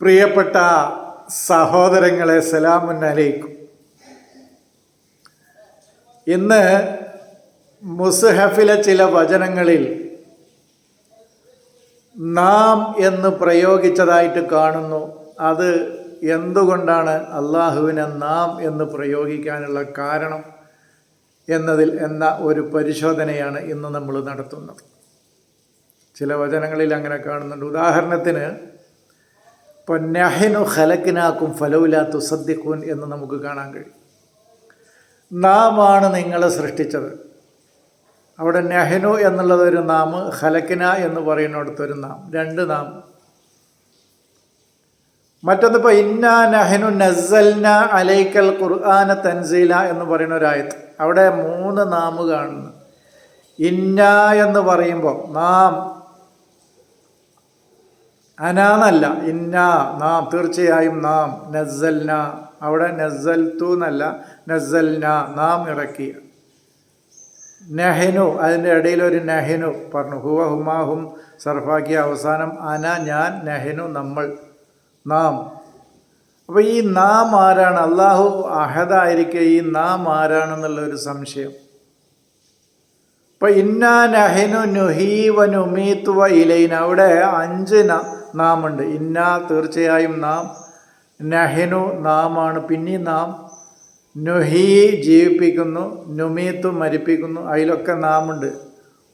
പ്രിയപ്പെട്ട സഹോദരങ്ങളെ സലാമുന്നലൈക്കും ഇന്ന് മുസ്ഹഫിലെ ചില വചനങ്ങളിൽ നാം എന്ന് പ്രയോഗിച്ചതായിട്ട് കാണുന്നു. അത് എന്തുകൊണ്ടാണ് അള്ളാഹുവിനെ നാം എന്ന് പ്രയോഗിക്കാനുള്ള കാരണം എന്നതിൽ എന്ന ഒരു പരിശോധനയാണ് ഇന്ന് നമ്മൾ നടത്തുന്നത്. ചില വചനങ്ങളിൽ അങ്ങനെ കാണുന്നുണ്ട്. ഉദാഹരണത്തിന് ഇപ്പോൾ നഹനു ഹലക്കിനാക്കും ഫലൗല തുസദ്ദിഖൂൻ എന്ന് നമുക്ക് കാണാൻ കഴിയും. നാമാണ് നിങ്ങളെ സൃഷ്ടിച്ചത്. അവിടെ നെഹനു എന്നുള്ളതൊരു ഒരു ഹലക്കിന എന്ന് പറയുന്നിടത്തൊരു നാം രണ്ട് നാം. മറ്റൊന്ന് ഇപ്പോൾ ഇന്ന നഹനു നസൽന അലൈക്കൽ ഖുർആാന തൻസീല എന്ന് പറയുന്ന ഒരായത്ത് അവിടെ മൂന്ന് നാമ് കാണുന്നു. ഇന്ന എന്ന് പറയുമ്പോൾ നാം അനാന്നല്ല. ഇന്ന നാം തീർച്ചയായും നാം നസൽന അവിടെ നസൽത്തു എന്നല്ല നസൽന നാം ഇറക്കി. നെഹനു അതിന്റെ ഇടയിൽ ഒരു നെഹനു പറഞ്ഞു. ഹുവ ഹുമാഹും സർഫാക്കിയ അവസാനം അന ഞാൻ നെഹനു നമ്മൾ നാം. അപ്പോൾ ഈ നാം ആരാണ്? അള്ളാഹു അഹദായിരിക്കെ ഈ നാം ആരാണെന്നുള്ള ഒരു സംശയം. ഇപ്പം ഇന്ന നഹനു നുഹീവനു നുമീത്തുവ ഇലൈന. അവിടെ അഞ്ച് നാമുണ്ട്. ഇന്ന തീർച്ചയായും നാം നഹനു നാമാണ്. പിന്നെ നാം നുഹി ജീവിപ്പിക്കുന്നു നുമീത്തു മരിപ്പിക്കുന്നു. അതിലൊക്കെ നാമുണ്ട്.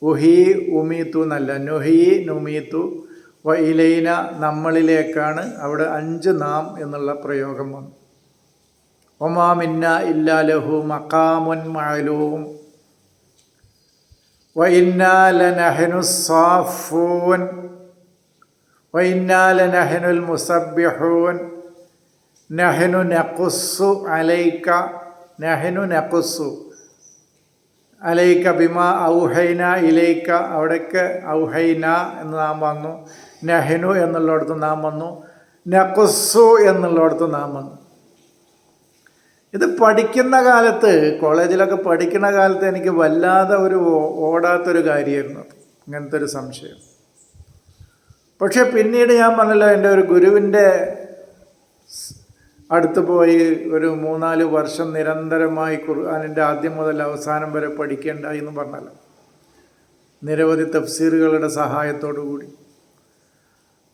ഉഹി ഉമീത്തു എന്നല്ല. നുഹി നുമീത്തു വ ഇലൈന നമ്മളിലേക്കാണ്. അവിടെ അഞ്ച് നാം എന്നുള്ള പ്രയോഗം വന്നു. ഒമാമിന്ന ഇല്ലാലഹു മക്കാമുൻ മഴലൂവും വ സാഫൂൻ. വ ഇന്നാലനഹനുൽ മുസബ്യഹൂൻ നഹനു നഖുസ്സു അലൈക്ക നഹനു നഖുസ്സു അലൈക്ക ബിമ ഔഹൈന ഇലൈക്ക അവിടേക്ക് ഔഹൈന എന്ന് നാം വന്നു. നഹനു എന്നുള്ളടത്ത് നാം വന്നു. നഖുസ്സു എന്നുള്ളടത്ത് നാം വന്നു. ഇത് പഠിക്കുന്ന കാലത്ത് കോളേജിലൊക്കെ പഠിക്കുന്ന കാലത്ത് എനിക്ക് വല്ലാതെ ഒരു ഓടാത്തൊരു കാര്യമായിരുന്നു. അത് ഇങ്ങനത്തെ ഒരു സംശയം. പക്ഷെ പിന്നീട് ഞാൻ പറഞ്ഞല്ലോ എന്റെ ഒരു ഗുരുവിന്റെ അടുത്ത് പോയി ഒരു മൂന്നാൽ വർഷം നിരന്തരമായി ഖുർആാനിന്റെ ആദ്യം മുതൽ അവസാനം വരെ പഠിക്കേണ്ടായി എന്ന് പറഞ്ഞല്ലോ. നിരവധി തഫ്സീറുകളുടെ സഹായത്തോടു കൂടി.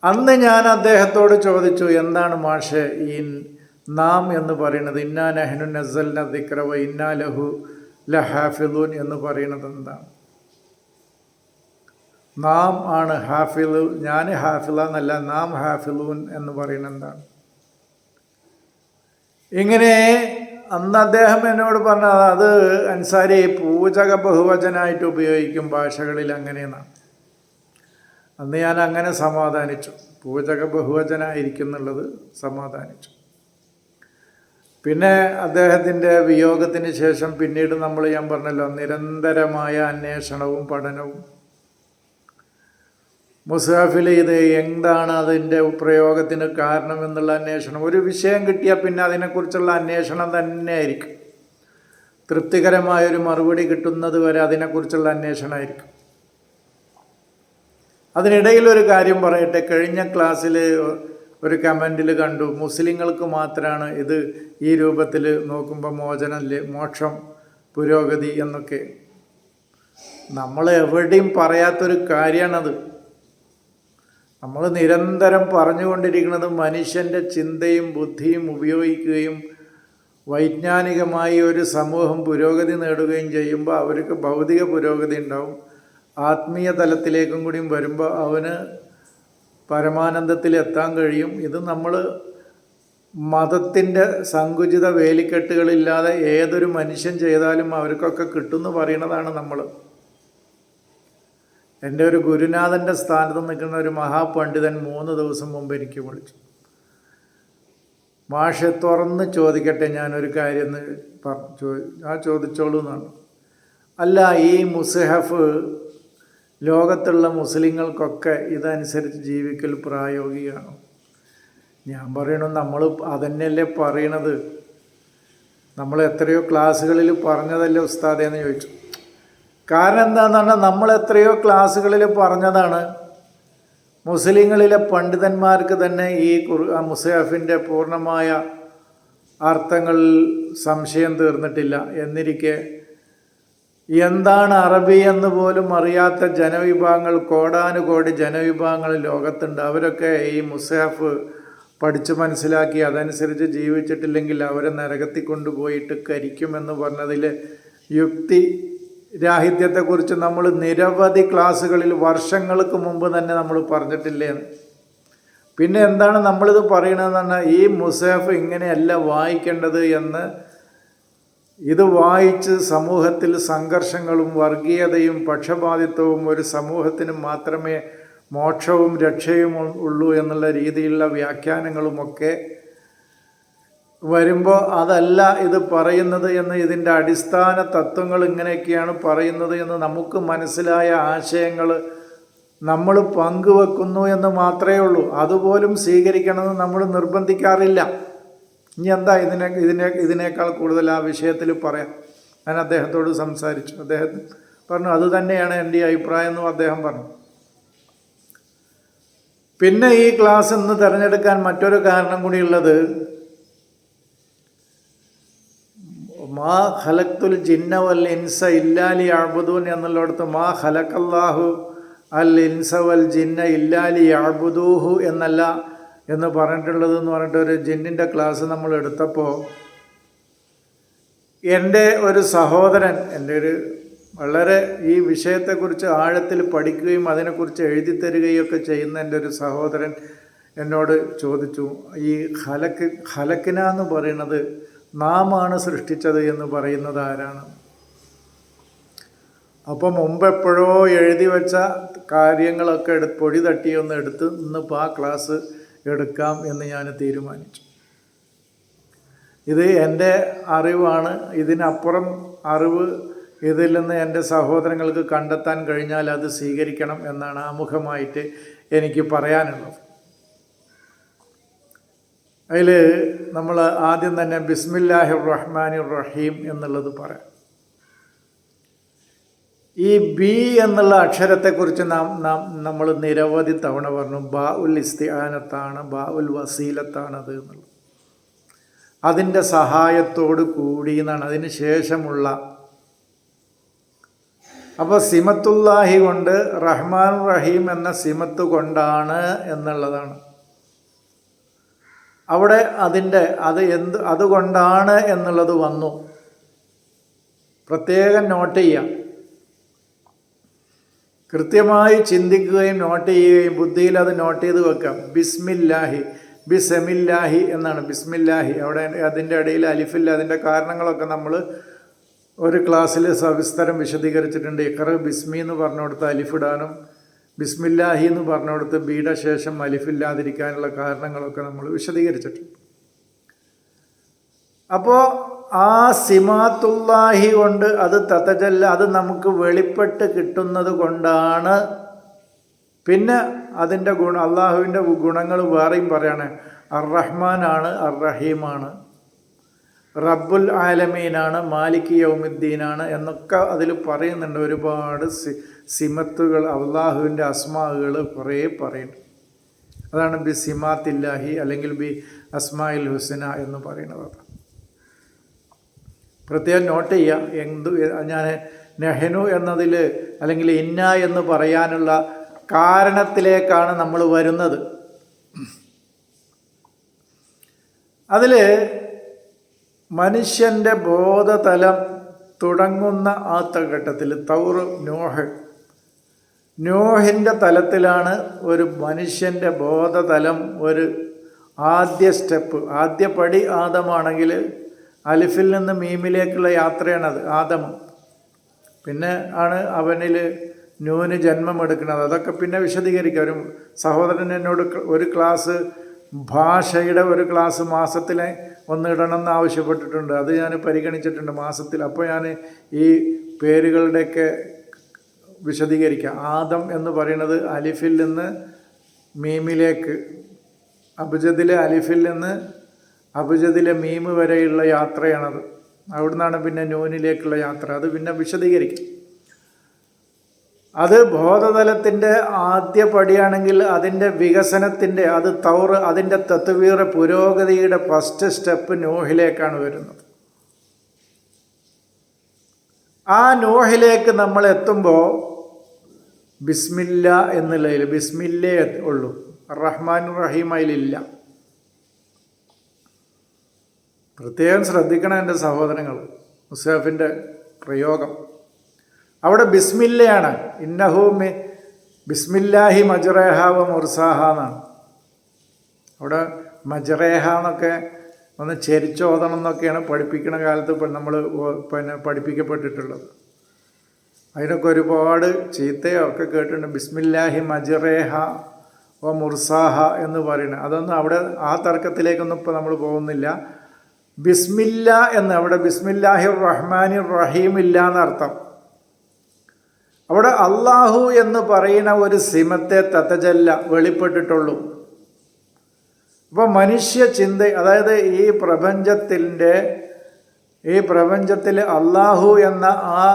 അന്ന് ഞാൻ അദ്ദേഹത്തോട് ചോദിച്ചു എന്താണ് മാഷെ ഈ നാം എന്ന് പറയുന്നത്? ഇന്നാ നെഹ്നു നസൽ ദിക്രവ ഇന്നാ ലഹു ലഹാഫിദൂൻ എന്ന് പറയുന്നത് എന്താണ്? നാം ആണ് ഹാഫിലു ഞാൻ ഹാഫില എന്നല്ല നാം ഹാഫിലൂൻ എന്ന് പറയുന്നത് എന്താണ്? ഇങ്ങനെ അന്ന് അദ്ദേഹം എന്നോട് പറഞ്ഞത് അത് അൻസാരി പൂജക ബഹുവചനായിട്ട് ഉപയോഗിക്കും ഭാഷകളിൽ അങ്ങനെയെന്നാണ്. അന്ന് ഞാൻ അങ്ങനെ സമാധാനിച്ചു. പൂജക ബഹുവചനായിരിക്കുന്നുള്ളത് സമാധാനിച്ചു. പിന്നെ അദ്ദേഹത്തിന്റെ വിയോഗത്തിന് ശേഷം പിന്നീട് നമ്മൾ ഞാൻ പറഞ്ഞല്ലോ നിരന്തരമായ അന്വേഷണവും പഠനവും. മുസാഫിൽ ഇത് എന്താണ് അതിന്റെ പ്രയോഗത്തിന് കാരണം എന്നുള്ള അന്വേഷണം. ഒരു വിഷയം കിട്ടിയാൽ പിന്നെ അതിനെക്കുറിച്ചുള്ള അന്വേഷണം തന്നെ ആയിരിക്കും തൃപ്തികരമായൊരു മറുപടി കിട്ടുന്നത് വരെ അതിനെക്കുറിച്ചുള്ള അന്വേഷണമായിരിക്കും. അതിനിടയിൽ ഒരു കാര്യം പറയട്ടെ. കഴിഞ്ഞ ക്ലാസ്സിൽ ഒരു കമന്റിൽ കണ്ടു മുസ്ലിങ്ങൾക്ക് മാത്രമാണ് ഇത് ഈ രൂപത്തിൽ നോക്കുമ്പോൾ മോചനം മോക്ഷം പുരോഗതി എന്നൊക്കെ. നമ്മൾ എവിടെയും പറയാത്തൊരു കാര്യമാണത്. നമ്മൾ നിരന്തരം പറഞ്ഞുകൊണ്ടിരിക്കുന്നത് മനുഷ്യന്റെ ചിന്തയും ബുദ്ധിയും ഉപയോഗിക്കുകയും വൈജ്ഞാനികമായി ഒരു സമൂഹം പുരോഗതി നേടുകയും ചെയ്യുമ്പോൾ അവർക്ക് ഭൗതിക പുരോഗതി ഉണ്ടാവും. ആത്മീയ തലത്തിലേക്കും കൂടിയും വരുമ്പോൾ അവന് പരമാനന്ദത്തിൽ എത്താൻ കഴിയും. ഇത് നമ്മൾ മതത്തിന്റെ സങ്കുചിത വേലിക്കെട്ടുകളില്ലാതെ ഏതൊരു മനുഷ്യൻ ചെയ്താലും അവർക്കൊക്കെ കിട്ടുമെന്ന് പറയുന്നതാണ് നമ്മൾ. എന്റെ ഒരു ഗുരുനാഥന്റെ സ്ഥാനത്ത് നിൽക്കുന്ന ഒരു മഹാപണ്ഡിതൻ മൂന്ന് ദിവസം മുമ്പ് എനിക്ക് വിളിച്ചു. മാഷെ തുറന്ന് ചോദിക്കട്ടെ ഞാനൊരു കാര്യം പറഞ്ഞു ആ ചോദിച്ചോളൂ എന്നാണ്. അല്ല ഈ മുസ്ഹഫ് ലോകത്തുള്ള മുസ്ലിങ്ങൾക്കൊക്കെ ഇതനുസരിച്ച് ജീവിക്കൽ പ്രായോഗികമാണ്? ഞാൻ പറയണു നമ്മൾ അതന്നെയല്ലേ പറയണത്? നമ്മൾ എത്രയോ ക്ലാസ്സുകളിൽ പറഞ്ഞതല്ലേ ഉസ്താദേ എന്ന് ചോദിച്ചു. കാരണം എന്താണെന്ന് പറഞ്ഞാൽ നമ്മൾ എത്രയോ ക്ലാസ്സുകളിൽ പറഞ്ഞതാണ്. മുസ്ലിങ്ങളിലെ പണ്ഡിതന്മാർക്ക് തന്നെ ഈ മുസഹഫിന്റെ പൂർണമായ അർത്ഥങ്ങളിൽ സംശയം തീർന്നിട്ടില്ല. എന്നിരിക്കെ എന്താണ് അറബി എന്ന് പോലും അറിയാത്ത ജനവിഭാഗങ്ങൾ കോടാനുകോടി ജനവിഭാഗങ്ങൾ ലോകത്തുണ്ട്. അവരൊക്കെ ഈ മുസഹഫ് പഠിച്ചു മനസ്സിലാക്കി അതനുസരിച്ച് ജീവിച്ചിട്ടില്ലെങ്കിൽ അവരെ നരകത്തിൽ കൊണ്ടുപോയിട്ട് കരിക്കുമെന്ന് പറഞ്ഞതിൽ യുക്തി രാഹിത്യത്തെക്കുറിച്ച് നമ്മൾ നിരവധി ക്ലാസ്സുകളിൽ വർഷങ്ങൾക്ക് മുമ്പ് തന്നെ നമ്മൾ പറഞ്ഞിട്ടില്ലേ? പിന്നെ എന്താണ് നമ്മളിത് പറയണതെന്ന് പറഞ്ഞാൽ ഈ മുസേഫ് ഇങ്ങനെയല്ല വായിക്കേണ്ടത് എന്ന് ഇത് വായിച്ച് സമൂഹത്തിൽ സംഘർഷങ്ങളും വർഗീയതയും പക്ഷപാതിത്വവും ഒരു സമൂഹത്തിന് മാത്രമേ മോക്ഷവും രക്ഷയും ഉള്ളൂ എന്നുള്ള രീതിയിലുള്ള വ്യാഖ്യാനങ്ങളുമൊക്കെ വരുമ്പോൾ അതല്ല ഇത് പറയുന്നത് എന്ന് ഇതിന്റെ അടിസ്ഥാന തത്വങ്ങൾ ഇങ്ങനെയൊക്കെയാണ് പറയുന്നത് എന്ന് നമുക്ക് മനസ്സിലായ ആശയങ്ങൾ നമ്മൾ പങ്കുവെക്കുന്നു എന്ന് മാത്രമേ ഉള്ളൂ. അതുപോലും സ്വീകരിക്കണമെന്ന് നമ്മൾ നിർബന്ധിക്കാറില്ല. ഇനി എന്താ ഇതിനെ ഇതിനെ ഇതിനേക്കാൾ കൂടുതൽ ആ വിഷയത്തിൽ പറയാം. ഞാൻ അദ്ദേഹത്തോട് സംസാരിച്ചു. അദ്ദേഹം പറഞ്ഞു അത് തന്നെയാണ് എന്റെ അഭിപ്രായം എന്നും അദ്ദേഹം പറഞ്ഞു. പിന്നെ ഈ ക്ലാസ് ഇന്ന് തിരഞ്ഞെടുക്കാൻ മറ്റൊരു കാരണം കൂടിയുള്ളത് മാ ഖലക്തുൽ ജിന്ന വൽ ഇൻസ ഇല്ലാലി എന്നുള്ള എന്നുള്ളിടത്ത് മാ ഖലക്കല്ലാഹു അൽ ഇൻസ വൽ ജിന്ന ഇല്ലാലി അബുദൂഹു എന്നല്ല എന്ന് പറഞ്ഞിട്ടുള്ളത് എന്ന് പറഞ്ഞിട്ട് ഒരു ജിന്നിന്റെ ക്ലാസ് നമ്മൾ എടുത്തപ്പോൾ എന്റെ ഒരു സഹോദരൻ എന്റെ ഒരു വളരെ ഈ വിഷയത്തെക്കുറിച്ച് ആഴത്തിൽ പഠിക്കുകയും അതിനെക്കുറിച്ച് എഴുതി തരികയും ഒക്കെ ചെയ്യുന്ന എന്റെ ഒരു സഹോദരൻ എന്നോട് ചോദിച്ചു ഈ ഹലക്ക് ഹലക്കിന എന്ന് പറയുന്നത് നാമാണ് സൃഷ്ടിച്ചത് എന്ന് പറയുന്നത് ആരാണ്? അപ്പം മുമ്പെപ്പോഴോ എഴുതി വെച്ച കാര്യങ്ങളൊക്കെ എടു പൊടി തട്ടിയൊന്ന് എടുത്ത് ഇന്നിപ്പോൾ ആ ക്ലാസ് എടുക്കാം എന്ന് ഞാൻ തീരുമാനിച്ചു. ഇത് എന്റെ അറിവാണ്. ഇതിനപ്പുറം അറിവ് ഇതിൽ നിന്ന് എന്റെ സഹോദരങ്ങൾക്ക് കണ്ടെത്താൻ കഴിഞ്ഞാൽ അത് സ്വീകരിക്കണം എന്നാണ് ആമുഖമായിട്ട് എനിക്ക് പറയാനുള്ളത്. അതിൽ നമ്മൾ ആദ്യം തന്നെ ബിസ്മില്ലാഹി റഹ്മാനി റഹീം എന്നുള്ളത് പറയാം. ഈ ബി എന്നുള്ള അക്ഷരത്തെക്കുറിച്ച് നാം നാം നമ്മൾ നിരവധി തവണ പറഞ്ഞു ബാ ഉൽ ഇസ്തിഹാനത്താണ് ബാ ഉൽ വസീലത്താണത് എന്നുള്ളത്. അതിന്റെ സഹായത്തോട് കൂടി എന്നാണ്. അതിന് ശേഷമുള്ള അപ്പോൾ സിമത്തുല്ലാഹി കൊണ്ട് റഹ്മാൻ റഹീം എന്ന സിമത്ത് കൊണ്ടാണ് എന്നുള്ളതാണ്. അവിടെ അതിന്റെ അത് എന്ത് അതുകൊണ്ടാണ് എന്നുള്ളത് വന്നു. പ്രത്യേകം നോട്ട് ചെയ്യാം കൃത്യമായി ചിന്തിക്കുകയും നോട്ട് ചെയ്യുകയും ബുദ്ധിയിൽ അത് നോട്ട് ചെയ്ത് വെക്കാം ബിസ്മില്ലാഹി ബിസമില്ലാഹി എന്നാണ്. ബിസ്മില്ലാഹി അവിടെ അതിന്റെ ഇടയിൽ അലിഫില്ല അതിന്റെ കാരണങ്ങളൊക്കെ നമ്മൾ ഒരു ക്ലാസ്സിൽ സവിസ്തരം വിശദീകരിച്ചിട്ടുണ്ട്. ഇക്കറ് ബിസ്മി എന്ന് പറഞ്ഞുകൊടുത്ത് അലിഫിടാനും ബിസ്മില്ലാഹി എന്ന് പറഞ്ഞിടത്ത് ബീയുടെ ശേഷം അലിഫില്ലാതിരിക്കാനുള്ള കാരണങ്ങളൊക്കെ നമ്മൾ വിശദീകരിച്ചിട്ടുണ്ട്. അപ്പോൾ ആ സിമാത്തുല്ലാഹി കൊണ്ട് അത് തത്തജല്ല അത് നമുക്ക് വെളിപ്പെട്ട് കിട്ടുന്നത് കൊണ്ടാണ്. പിന്നെ അതിന്റെ ഗുണം അള്ളാഹുവിന്റെ ഗുണങ്ങൾ വേറെയും പറയാണ്. അർറഹ്മാൻ ആണ് അർ റഹീമാണ് റബ്ബുൽ ആലമീനാണ് മാലിക് യൗമുദ്ദീനാണ് എന്നൊക്കെ അതിൽ പറയുന്നുണ്ട് ഒരുപാട് സിമത്തുകൾ അള്ളാഹുവിന്റെ അസ്മാകൾ കുറേ പറയുന്നു. അതാണ് ബി സിമാത്തില്ലാഹി അല്ലെങ്കിൽ ബി അസ്മായിൽ ഹുസന എന്ന് പറയുന്നത്. പ്രത്യേകം നോട്ട് ചെയ്യുക എന്ത് ഞാൻ നെഹനു എന്നതിൽ അല്ലെങ്കിൽ ഇന്ന എന്ന് പറയാനുള്ള കാരണത്തിലേക്കാണ് നമ്മൾ വരുന്നത്. അതിൽ മനുഷ്യന്റെ ബോധതലം തുടങ്ങുന്ന ആ ഘട്ടത്തിൽ തൗറ് നോഹ് നോഹിന്റെ തലത്തിലാണ് ഒരു മനുഷ്യന്റെ ബോധതലം ഒരു ആദ്യ സ്റ്റെപ്പ്. ആദ്യ പടി ആദമാണെങ്കിൽ അലിഫിൽ നിന്ന് മീമിലേക്കുള്ള യാത്രയാണത് ആദം. പിന്നെ ആണ് അവനിൽ ന്യൂന് ജന്മമെടുക്കുന്നത്. അതൊക്കെ പിന്നെ വിശദീകരിക്കുക ഒരു സഹോദരൻ എന്നോട് ഒരു ക്ലാസ് ഭാഷയുടെ ഒരു ക്ലാസ് മാസത്തിലെ ഒന്ന് എന്ന് ആവശ്യപ്പെട്ടിട്ടുണ്ട്. അത് ഞാൻ പരിഗണിച്ചിട്ടുണ്ട് മാസത്തിൽ. അപ്പോൾ ഞാൻ ഈ പേരുകളുടെയൊക്കെ വിശദീകരിക്കാം. ആദം എന്ന് പറയുന്നത് അലിഫിൽ നിന്ന് മീമിലേക്ക് അബുജദിലെ അലിഫിൽ നിന്ന് അബുജദിലെ മീമ് വരെയുള്ള യാത്രയാണത്. അവിടുന്നാണ് പിന്നെ നൂനിലേക്കുള്ള യാത്ര. അത് പിന്നെ വിശദീകരിക്കും. അത് ബോധതലത്തിന്റെ ആദ്യ പടിയാണെങ്കിൽ അതിന്റെ വികസനത്തിന്റെ അത് തൗറ് അതിന്റെ തത്വീറ പുരോഗതിയുടെ ഫസ്റ്റ് സ്റ്റെപ്പ് നോഹിലേക്കാണ് വരുന്നത്. ആ നോഹിലേക്ക് നമ്മൾ എത്തുമ്പോൾ ബിസ്മില്ല എന്നുള്ളതിൽ ബിസ്മില്ലേ ഉള്ളൂ. റഹ്മാൻ റഹീം അതിലില്ല. പ്രത്യേകം ശ്രദ്ധിക്കണം എന്റെ സഹോദരങ്ങൾ മുസാഫിന്റെ പ്രയോഗം. അവിടെ ബിസ്മില്ലയാണ്. ഇന്നഹു മി ബിസ്മില്ലാഹി മജറേഹ വ മുർസാഹ എന്നാണ്. അവിടെ മജറേഹ എന്നൊക്കെ ഒന്ന് ചെരിച്ചോതണം എന്നൊക്കെയാണ് പഠിപ്പിക്കുന്ന കാലത്ത് നമ്മൾ പിന്നെ പഠിപ്പിക്കപ്പെട്ടിട്ടുള്ളത്. അതിനൊക്കെ ഒരുപാട് ചീത്തയോ ഒക്കെ കേട്ടിട്ടുണ്ട്. ബിസ്മില്ലാഹി മജറേഹ ഓ മുർസാഹ എന്ന് പറയുന്നത്. അതൊന്നും അവിടെ ആ തർക്കത്തിലേക്കൊന്നും ഇപ്പോൾ നമ്മൾ പോകുന്നില്ല. ബിസ്മില്ല എന്ന് അവിടെ ബിസ്മില്ലാഹി റഹ്മാനി റഹീം ഇല്ല എന്നർത്ഥം. അവിടെ അള്ളാഹു എന്ന് പറയുന്ന ഒരു സിമത്തെ തത്തജല്ല വെളിപ്പെട്ടിട്ടുള്ളൂ. അപ്പോൾ മനുഷ്യ ചിന്ത അതായത് ഈ പ്രപഞ്ചത്തിന്റെ ഈ പ്രപഞ്ചത്തിൽ അള്ളാഹു എന്ന ആ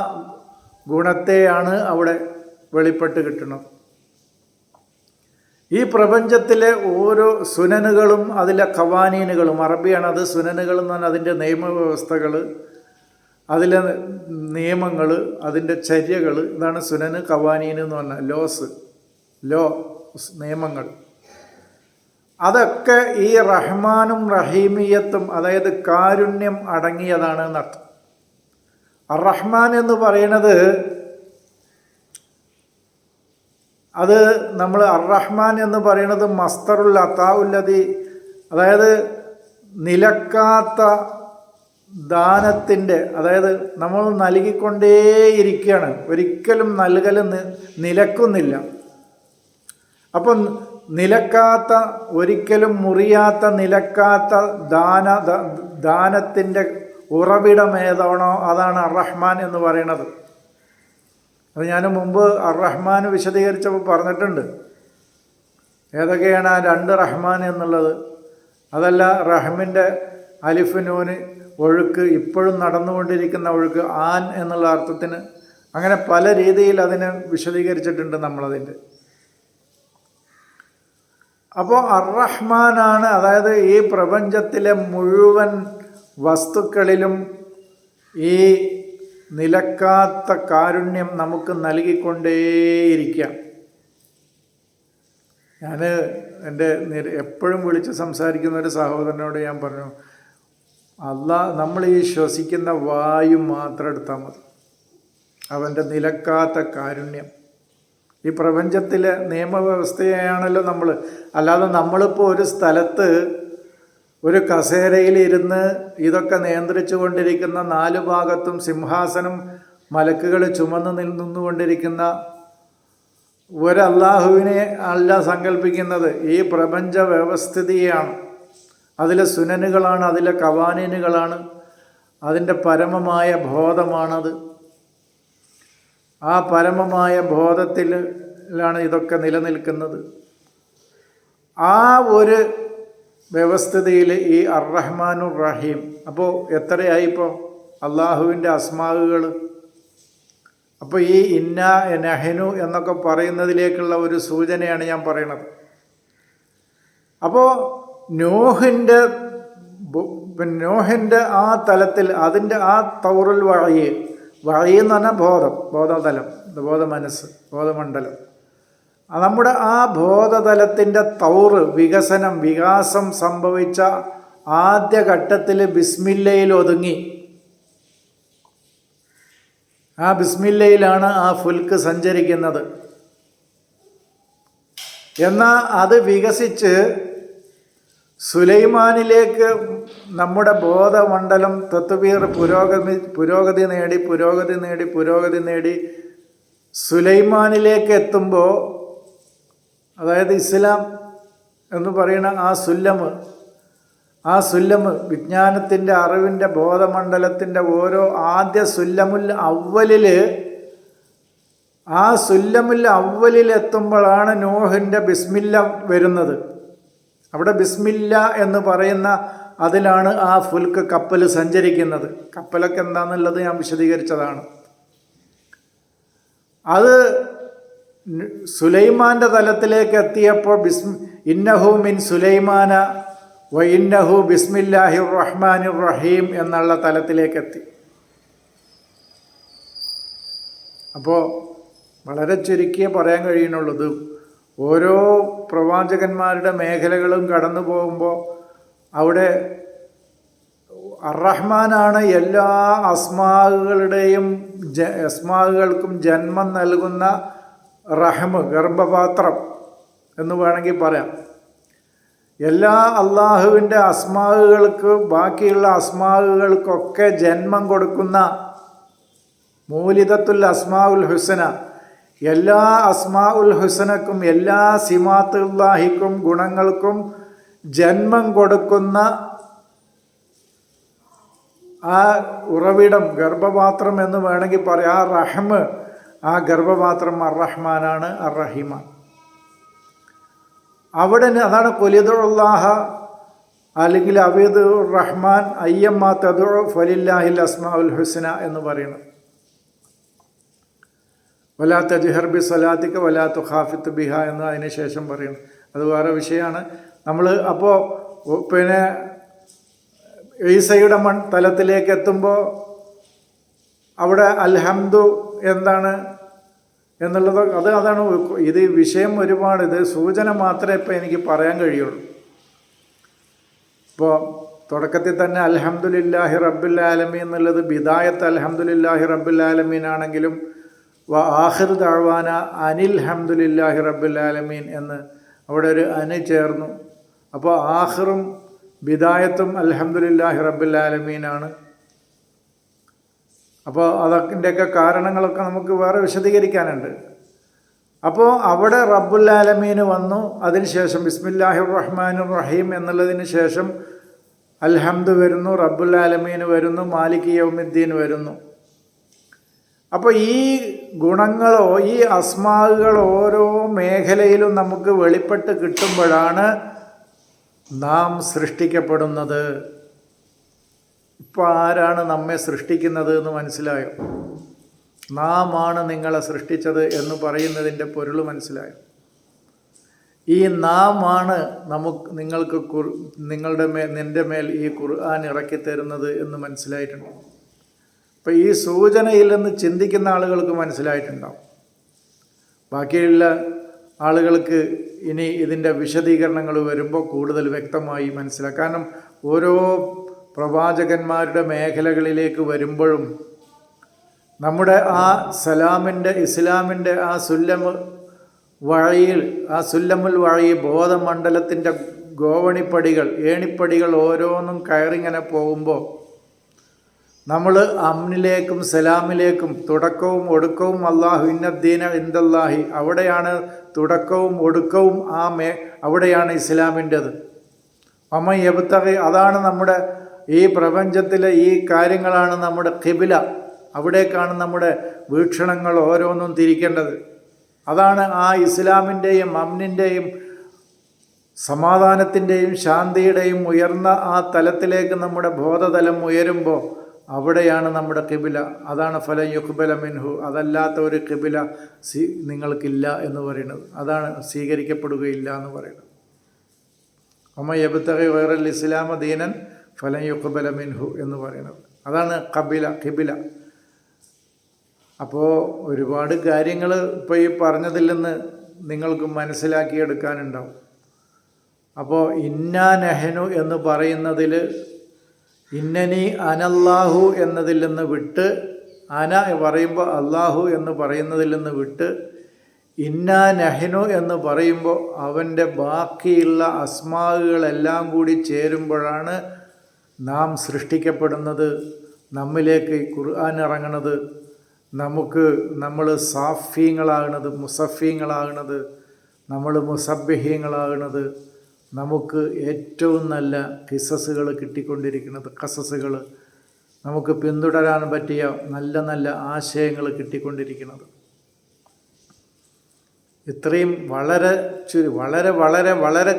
ഗുണത്തെയാണ് അവിടെ വെളിപ്പെട്ട് കിട്ടുന്നത് ഈ പ്രപഞ്ചത്തിലെ ഓരോ സുനനുകളും അതിലെ ഖവാനീനുകളും അറബിയാണ് അത് സുനനുകൾ എന്ന് പറഞ്ഞാൽ അതിന്റെ നിയമവ്യവസ്ഥകൾ അതിലെ നിയമങ്ങൾ അതിന്റെ ചര്യകൾ ഇതാണ് സുനന് ഖവാനീൻ എന്ന് പറഞ്ഞാൽ ലോസ് ലോ നിയമങ്ങൾ. അതൊക്കെ ഈ റഹ്മാനും റഹീമിയത്തും അതായത് കാരുണ്യം അടങ്ങിയതാണ് എന്നർത്ഥം. റഹ്മാൻ എന്ന് പറയുന്നത് അത് നമ്മൾ അറഹ്മാൻ എന്ന് പറയുന്നത് മസ്തറുൽ അത്താവുല്ലതി അതായത് നിലക്കാത്ത ദാനത്തിന്റെ അതായത് നമ്മൾ നൽകിക്കൊണ്ടേയിരിക്കുകയാണ്. ഒരിക്കലും നൽകൽ നിലക്കുന്നില്ല. അപ്പം നിലക്കാത്ത ഒരിക്കലും മുറിയാത്ത നിലക്കാത്ത ദാന ദാനത്തിന്റെ ഉറവിടം ഏതാണോ അതാണ് അറഹ്മാൻ എന്ന് പറയണത് അത് ഞാൻ മുമ്പ് അറഹ്മാൻ വിശദീകരിച്ചപ്പോൾ പറഞ്ഞിട്ടുണ്ട്. ഏതൊക്കെയാണ് ആ രണ്ട് റഹ്മാൻ എന്നുള്ളത്? അതല്ല റഹ്മിന്റെ അലിഫിനൂന് ഒഴുക്ക് ഇപ്പോഴും നടന്നുകൊണ്ടിരിക്കുന്ന ഒഴുക്ക് ആൻ എന്നുള്ള അർത്ഥത്തിന്. അങ്ങനെ പല രീതിയിൽ അതിനെ വിശദീകരിച്ചിട്ടുണ്ട് നമ്മളതിന്റെ. അപ്പോൾ അറഹ്മാനാണ് അതായത് ഈ പ്രപഞ്ചത്തിലെ മുഴുവൻ വസ്തുക്കളിലും ഈ നിലക്കാത്ത കാരുണ്യം നമുക്ക് നൽകിക്കൊണ്ടേയിരിക്കാം. ഞാൻ എന്റെ എപ്പോഴും വിളിച്ച് സംസാരിക്കുന്ന ഒരു സഹോദരനോട് ഞാൻ പറഞ്ഞു അല്ല നമ്മൾ ഈ ശ്വസിക്കുന്ന വായു മാത്രം എടുത്താൽ മതി. അവന്റെ നിലക്കാത്ത കാരുണ്യം ഈ പ്രപഞ്ചത്തിലെ നിയമവ്യവസ്ഥയാണല്ലോ നമ്മൾ. അല്ലാതെ നമ്മളിപ്പോൾ ഒരു സ്ഥലത്ത് ഒരു കസേരയിൽ ഇരുന്ന് ഇതൊക്കെ നിയന്ത്രിച്ചു കൊണ്ടിരിക്കുന്ന നാലു ഭാഗത്തും സിംഹാസനം മലക്കുകൾ ചുമന്ന് നിന്നുകൊണ്ടിരിക്കുന്ന ഒരല്ലാഹുവിനെ അല്ല സങ്കല്പിക്കുന്നത് ഈ പ്രപഞ്ച വ്യവസ്ഥിതിയാണ് അതിലെ സുനനുകളാണ് അതിലെ കവാനിനുകളാണ്. അതിന്റെ പരമമായ ബോധമാണത്. ആ പരമമായ ബോധത്തിലാണ് ഇതൊക്കെ നിലനിൽക്കുന്നത്. ആ ഒരു വ്യവസ്ഥിതിയിൽ ഈ അറഹ്മാനുർ റഹീം അപ്പോൾ എത്രയായി ഇപ്പോൾ അള്ളാഹുവിന്റെ അസ്മാവുകൾ അപ്പോൾ ഈ ഇന്ന നഹനു എന്നൊക്കെ പറയുന്നതിലേക്കുള്ള ഒരു സൂചനയാണ് ഞാൻ പറയണത്. അപ്പോൾ നോഹിന്റെ നോഹിന്റെ ആ തലത്തിൽ അതിന്റെ ആ തൗറുൽ വഴി വഴി എന്ന് പറഞ്ഞാൽ ബോധം ബോധതലം ബോധ മനസ്സ് ബോധമണ്ഡലം. നമ്മുടെ ആ ബോധതലത്തിന്റെ തൗറ് വികസനം വികാസം സംഭവിച്ച ആദ്യ ഘട്ടത്തിൽ ബിസ്മില്ലയിൽ ഒതുങ്ങി. ആ ബിസ്മില്ലയിലാണ് ആ ഫുൽക്ക് സഞ്ചരിക്കുന്നത്. എന്നാൽ അത് വികസിച്ച് സുലൈമാനിലേക്ക് നമ്മുടെ ബോധമണ്ഡലം തത്വീർ പുരോഗതി പുരോഗതി നേടി പുരോഗതി നേടി പുരോഗതി നേടി സുലൈമാനിലേക്ക് എത്തുമ്പോൾ അതായത് ഇസ്ലാം എന്ന് പറയുന്ന ആ സുല്ലമ് ആ സുല്ലമ് വിജ്ഞാനത്തിന്റെ അറിവിന്റെ ബോധമണ്ഡലത്തിന്റെ ഓരോ ആദ്യ സുല്ലമുൽ അവലിൽ ആ സുല്ലമുൽ അവലിൽ എത്തുമ്പോഴാണ് നോഹിന്റെ ബിസ്മില്ല വരുന്നത്. അവിടെ ബിസ്മില്ല എന്ന് പറയുന്ന അതിലാണ് ആ ഫുൽക്ക് കപ്പൽ സഞ്ചരിക്കുന്നത്. കപ്പലൊക്കെ എന്താണെന്നുള്ളത് ഞാൻ വിശദീകരിച്ചതാണ്. അത് സുലൈമാന്റെ തലത്തിലേക്ക് എത്തിയപ്പോൾ ബിസ്മി ഇന്നഹു മിൻ സുലൈമാന വ ഇന്നഹു ബിസ്മില്ലാഹി റഹ്മാൻ റഹീം എന്നുള്ള തലത്തിലേക്ക് എത്തി. അപ്പോൾ വളരെ ചുരുക്കിയേ പറയാൻ കഴിയുന്നുള്ളൂ. ഇത് ഓരോ പ്രവാചകന്മാരുടെ മേഖലകളും കടന്നു പോകുമ്പോൾ അവിടെ അറഹ്മാനാണ് എല്ലാ അസ്മാകളുടെയും ജ അസ്മാകൾക്കും ജന്മം നൽകുന്ന റഹ്മ് ഗർഭപാത്രം എന്ന് വേണമെങ്കിൽ പറയാം. എല്ലാ അള്ളാഹുവിന്റെ അസ്മാകൾക്ക് ബാക്കിയുള്ള അസ്മാകൾക്കൊക്കെ ജന്മം കൊടുക്കുന്ന മൂലിതത്തുൽ അസ്മാ ഉൽ ഹുസന എല്ലാ അസ്മാ ഉൽ ഹുസനക്കും എല്ലാ സിമാത്തുല്ലാഹിക്കും ഗുണങ്ങൾക്കും ജന്മം കൊടുക്കുന്ന ആ ഉറവിടം ഗർഭപാത്രം എന്ന് വേണമെങ്കിൽ പറയാം. ആ റഹ്മ ആ ഗർഭപാത്രം അർ റഹ്മാനാണ് അർ റഹീമാണ് അവിടെ അതാണ് കൊലിദുള്ളാഹ അല്ലെങ്കിൽ അബീദുർ റഹ്മാൻ അയ്യമ്മ തദു ഫലില്ലാഹിൽ അസ്മാ ഉൽ ഹുസന എന്ന് പറയുന്നത്. വലാ തജ്ഹർ ബി സലാത്തിക്ക് വലാ ഖാഫിത്ത് ബിഹ എന്ന് അതിന് ശേഷം പറയുന്നു. അത് വേറെ വിഷയമാണ്. നമ്മൾ അപ്പോൾ പിന്നെ ഈസയുടെ മൺ തലത്തിലേക്ക് എത്തുമ്പോൾ അവിടെ അൽഹംദു എന്താണ് എന്നുള്ളത് അത് അതാണ് ഇത് വിഷയം ഒരുപാട് ഇത് സൂചന മാത്രമേ ഇപ്പം എനിക്ക് പറയാൻ കഴിയുള്ളൂ. ഇപ്പോൾ തുടക്കത്തിൽ തന്നെ അൽഹംദുലില്ലാഹി റബ്ബുൽ ആലമീൻ എന്നുള്ളത് ബിദായത്ത് അൽഹംദുലില്ലാഹി റബ്ബുൽ ആലമീൻ ആണെങ്കിലും വ ആഹിർ താഴ്വാന അനിൽ ഹംദുലില്ലാഹി റബ്ബുൽ ആലമീൻ എന്ന് അവിടെ ഒരു അന് ചേർന്നു. അപ്പോൾ ആഹിറും ബിദായത്തും അൽഹംദുലില്ലാഹി റബ്ബുൽ ആലമീനാണ് അപ്പോൾ അതൊക്കെയൊക്കെ കാരണങ്ങളൊക്കെ നമുക്ക് വേറെ വിശദീകരിക്കാനുണ്ട്. അപ്പോൾ അവിടെ റബ്ബുൽ ആലമീൻ വന്നു. അതിനുശേഷം ബിസ്മില്ലാഹി റഹ്മാൻ റഹീം എന്നുള്ളതിന് ശേഷം അൽഹംദ് വരുന്നു റബ്ബുൽ ആലമീൻ വരുന്നു മാലിക് യൗമുദ്ദീൻ വരുന്നു. അപ്പോൾ ഈ ഗുണങ്ങളോ ഈ അസ്മാകൾ ഓരോ മേഖലയിലും നമുക്ക് വെളിപ്പെട്ട് കിട്ടുമ്പോഴാണ് നാം സൃഷ്ടിക്കപ്പെടുന്നത്. ഇപ്പോൾ ആരാണ് നമ്മെ സൃഷ്ടിക്കുന്നത് എന്ന് മനസ്സിലായോ? നാം ആണ് നിങ്ങളെ സൃഷ്ടിച്ചത് എന്ന് പറയുന്നതിന്റെ പൊരുൾ മനസ്സിലായോ? ഈ നാം ആണ് നമുക്ക് നിങ്ങൾക്ക് കുർ നിങ്ങളുടെ മേൽ നിന്റെ മേൽ ഈ ഖുർആൻ ഇറക്കി തരുന്നത് എന്ന് മനസ്സിലായിട്ടുണ്ട്. അപ്പോൾ ഈ സൂചനയില്ലെന്ന് ചിന്തിക്കുന്ന ആളുകൾക്ക് മനസ്സിലായിട്ടുണ്ടാവും. ബാക്കിയുള്ള ആളുകൾക്ക് ഇനി ഇതിന്റെ വിശദീകരണങ്ങൾ വരുമ്പോൾ കൂടുതൽ വ്യക്തമായി മനസ്സിലാക്കാം. കാരണം ഓരോ പ്രവാചകന്മാരുടെ മേഖലകളിലേക്ക് വരുമ്പോഴും നമ്മുടെ ആ സലാമിന്റെ ഇസ്ലാമിന്റെ ആ സുല്ലമ് വഴിയിൽ ആ സുല്ലമുൽ വഴി ബോധമണ്ഡലത്തിന്റെ ഗോവണിപ്പടികൾ ഏണിപ്പടികൾ ഓരോന്നും കയറിങ്ങനെ പോകുമ്പോൾ നമ്മൾ അമ്നിലേക്കും സലാമിലേക്കും തുടക്കവും ഒടുക്കവും അള്ളാഹു ഇന്നദ്ദീന ഇന്ദല്ലാഹി അവിടെയാണ് തുടക്കവും ഒടുക്കവും ആ മേ അവിടെയാണ് ഇസ്ലാമിന്റെത്. അമ്മ എബത്തകി അതാണ് നമ്മുടെ ഈ പ്രപഞ്ചത്തിലെ ഈ കാര്യങ്ങളാണ് നമ്മുടെ കിബില അവിടേക്കാണ് നമ്മുടെ വീക്ഷണങ്ങൾ ഓരോന്നും തിരിക്കേണ്ടത്. അതാണ് ആ ഇസ്ലാമിന്റെയും അമ്നിന്റെയും സമാധാനത്തിന്റെയും ശാന്തിയുടെയും ഉയർന്ന ആ തലത്തിലേക്ക് നമ്മുടെ ബോധതലം ഉയരുമ്പോൾ അവിടെയാണ് നമ്മുടെ കിബില അതാണ് ഫലം യുഹ്ബല മിൻഹു. അതല്ലാത്ത ഒരു കിബില സ്വീ നിങ്ങൾക്കില്ല എന്ന് പറയുന്നത്. അതാണ് സ്വീകരിക്കപ്പെടുകയില്ല എന്ന് പറയുന്നത്. അമ്മ യബത്തകി വൈറൽ ഇസ്ലാമ ദീനൻ ഫലം യുഹ്ബല മിൻഹു എന്ന് പറയുന്നത്. അതാണ് കബില കിബില അപ്പോൾ ഒരുപാട് കാര്യങ്ങൾ ഇപ്പോൾ ഈ പറഞ്ഞതിൽ നിന്ന് നിങ്ങൾക്ക് മനസ്സിലാക്കിയെടുക്കാനുണ്ടാവും. അപ്പോൾ ഇന്നാ നെഹനു എന്ന് പറയുന്നതിൽ ഇന്നനി അനല്ലാഹു എന്നതിൽ നിന്ന് വിട്ട് അന പറയുമ്പോൾ അള്ളാഹു എന്ന് പറയുന്നതിൽ നിന്ന് വിട്ട് ഇന്ന നഹ്നു എന്ന് പറയുമ്പോൾ അവന്റെ ബാക്കിയുള്ള അസ്മാവുകളെല്ലാം കൂടി ചേരുമ്പോഴാണ് നാം സൃഷ്ടിക്കപ്പെടുന്നത് നമ്മിലേക്ക് ഖുർആൻ ഇറങ്ങണത് നമുക്ക് നമ്മൾ സാഫീങ്ങളാകണത് മുസഫീങ്ങളാകണത് നമ്മൾ മുസബ്ബഹീങ്ങളാകണത് നമുക്ക് ഏറ്റവും നല്ല കിസസുകൾ കിട്ടിക്കൊണ്ടിരിക്കുന്നത് കസസുകൾ നമുക്ക് പിന്തുടരാൻ പറ്റിയ നല്ല നല്ല ആശയങ്ങൾ കിട്ടിക്കൊണ്ടിരിക്കുന്നത്. ഇത്രയും വളരെ ചുരു വളരെ വളരെ വളരെ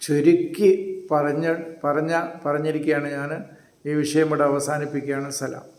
ചുരുക്കി പറഞ്ഞ പറഞ്ഞ പറഞ്ഞിരിക്കുകയാണ് ഞാൻ ഈ വിഷയം ഇവിടെ അവസാനിപ്പിക്കുകയാണ്. സലാം.